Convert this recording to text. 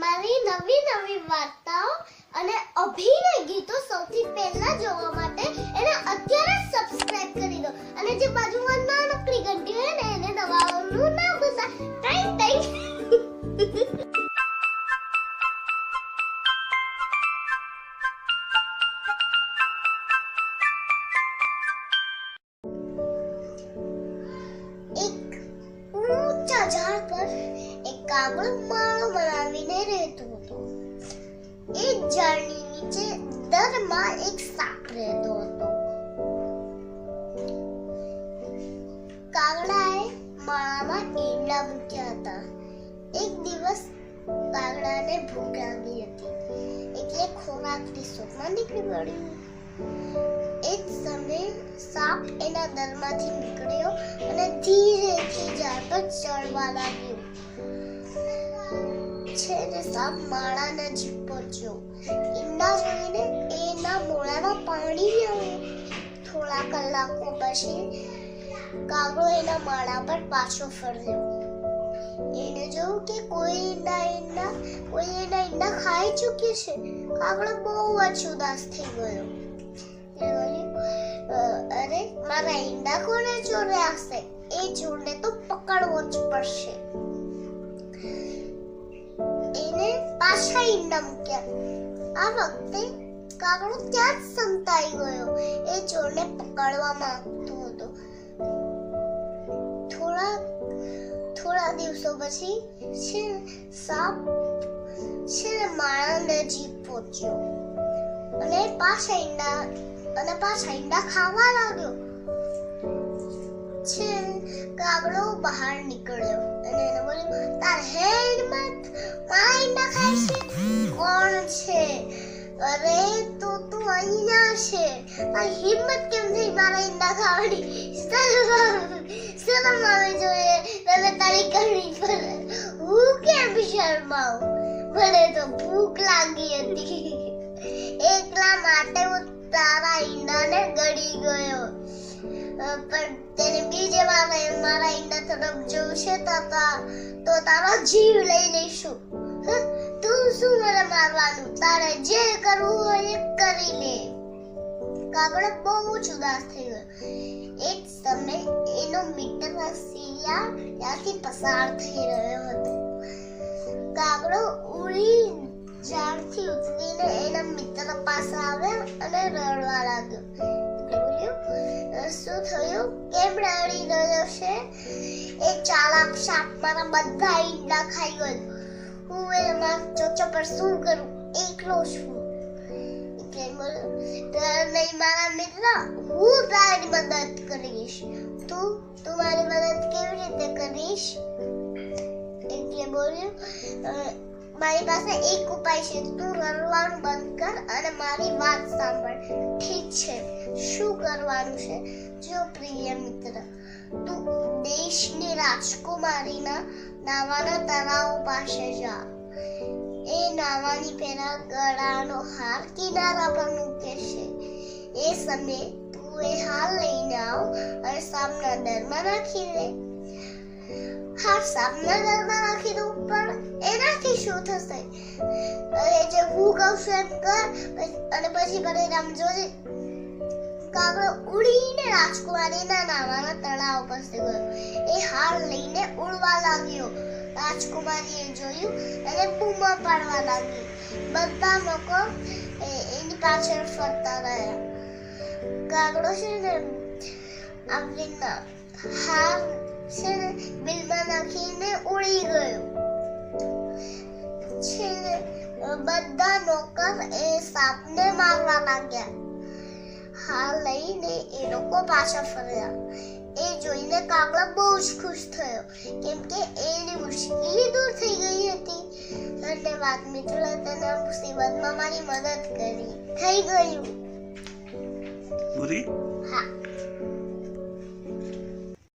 મારી નવી નવી વાર્તાઓ અને અભિનય ગીતો સૌથી પહેલા જોવા માટે એને અત્યારે સબસ્ક્રાઇબ કરી દો. અને જે બાજુમાં નાનકડી ઘંટી હોય ને, એને દબાવવાનું ના ભૂલતા ટાઈમ ટાઈમ એક ઊંચા ઝાડ પર એક કાગળ માળો બનાવીને રહેતું હતો. એ ઝાડની નીચે દરમાં એક સાપ રહેતો હતો. કાગડાએ માળામાં ઈંડા મૂક્યા હતા. એક દિવસ કાગડાને ભૂખ લાગી હતી. એટલે ખોરાકની શોધમાં નીકળી પડ્યું એ જ સમયે સાપ એના દરમાંથી નીકળ્યો અને ધીરેથી ઝાડ પર ચડવા લાગ્યો. છેલ્લે સાપ માળા નજીક પહોંચ્યો ઈંડા જોઈને એના મોઢામાં પાણી થોડા કલાકો પછી કાગડો એના માળા પર પાછો ફર્યો. એને જોયું કે કોઈ કોઈ એના ઈંડા ખાઈ ચૂક્યું છે. કાગડો બહુ જ ઉદાસ થઈ ગયો. એ બોલ્યું, "અ, અરે મારા ઈંડા કોને ચોર્યા હશે? એ ચોરને તો પકડવો જ પડશે. પાછા ઈંડા આ વખતે કાગડો ત્યાં જ સંતાઈ ગયો એ ચોરને પકડવા માંગતો હતો થોડા થોડા દિવસો પછી છે સાપ છે માળા નજીક પહોંચ્યો અને પાછા ઈંડા અને પાછા ઈંડા ખાવા લાગ્યો છે કાગડો બહાર નીકળ્યો અને એને બોલ્યું તાર હે કોણ છે? અરે તો તું અહીંયા છે. આ હિંમત કેમ થઈ મારા ઈંડા ખાવાની? શરમ આવે જોઈએ તને તારી કરવી પડે હું કેમ શરમાવું? મને તો ભૂખ લાગી હતી. એકલા માટે હું તારા ઈંડાને ગળી ગયો. પણ તેને બીજે વાર મારા ઈંડા તરફ જોશે તો તારો જીવ લઈ લઈશું. હ? શું મારવાનું. તારે જે કરવું હોય એ કરી લે. કાગડો બહુ જ ઉદાસ થઈ ગયો. એક સમય એનો મિત્ર સિયા ત્યાંથી પસાર થઈ રહ્યો હતો. કાગડો ઉડી ઝાડથી ઉતરીને એના મિત્ર પાસે આવ્યો અને રડવા લાગ્યો. એટલે બોલ્યો "અ, શું થયું? કેમ રડી રહ્યો છે? એ ચાલાક સાપ મારા બધા ઈંડા ખાઈ ગયો. હું એમાં ચોચો પર શું કરું એકલો છું એટલે બોલ્યો "ડર નહીં મારા મિત્ર હું તારી મદદ કરીશ તું તું મારી મદદ કેવી રીતે કરીશ એટલે બોલ્યું "અ, મારી પાસે એક ઉપાય છે. તું રડવાનું બંધ કર અને મારી વાત સાંભળ. ઠીક છે. શું કરવાનું છે? જો પ્રિય મિત્ર, તું દેશની રાજકુમારીના નાવાના તળાવ પાસે જા. એ નાવાની પહેલા ગળાનો હાર કિનારા પર મૂકે છે. એ સમયે તું એ હાર લઈને આવ અને સામના દરમાં નાખી દે. હાર સામના દરમાં નાખી દઉં પણ એનાથી શું થશે અરે જે હું કહું છું એમ કર અને પછી પરિણામ જોજે કાગડો ઉડીને રાજકુમારીના નાવાના તળાવ પાસે ગયો એ હાર લઈને ઉડવા લાગ્યો રાજકુમારીએ જોયું અને બૂમા પાડવા લાગી બધા લોકો એની પાછળ ફરતા રહ્યા કાગડો છે ને આવી હાર છે ને બિલમાં નાખીને ઉડી ગયો. છે ને બધા નોકર એ સાપને મારવા લાગ્યા. હા લઈને એ લોકો પાછા ફર્યા. એ જોઈને કાગડો બહુ જ ખુશ થયો કેમ કે એની મુશ્કેલી દૂર થઈ ગઈ હતી. ધન્યવાદ મિત્રો તને મુસીબતમાં મારી મદદ કરી. થઈ ગયું. પૂરી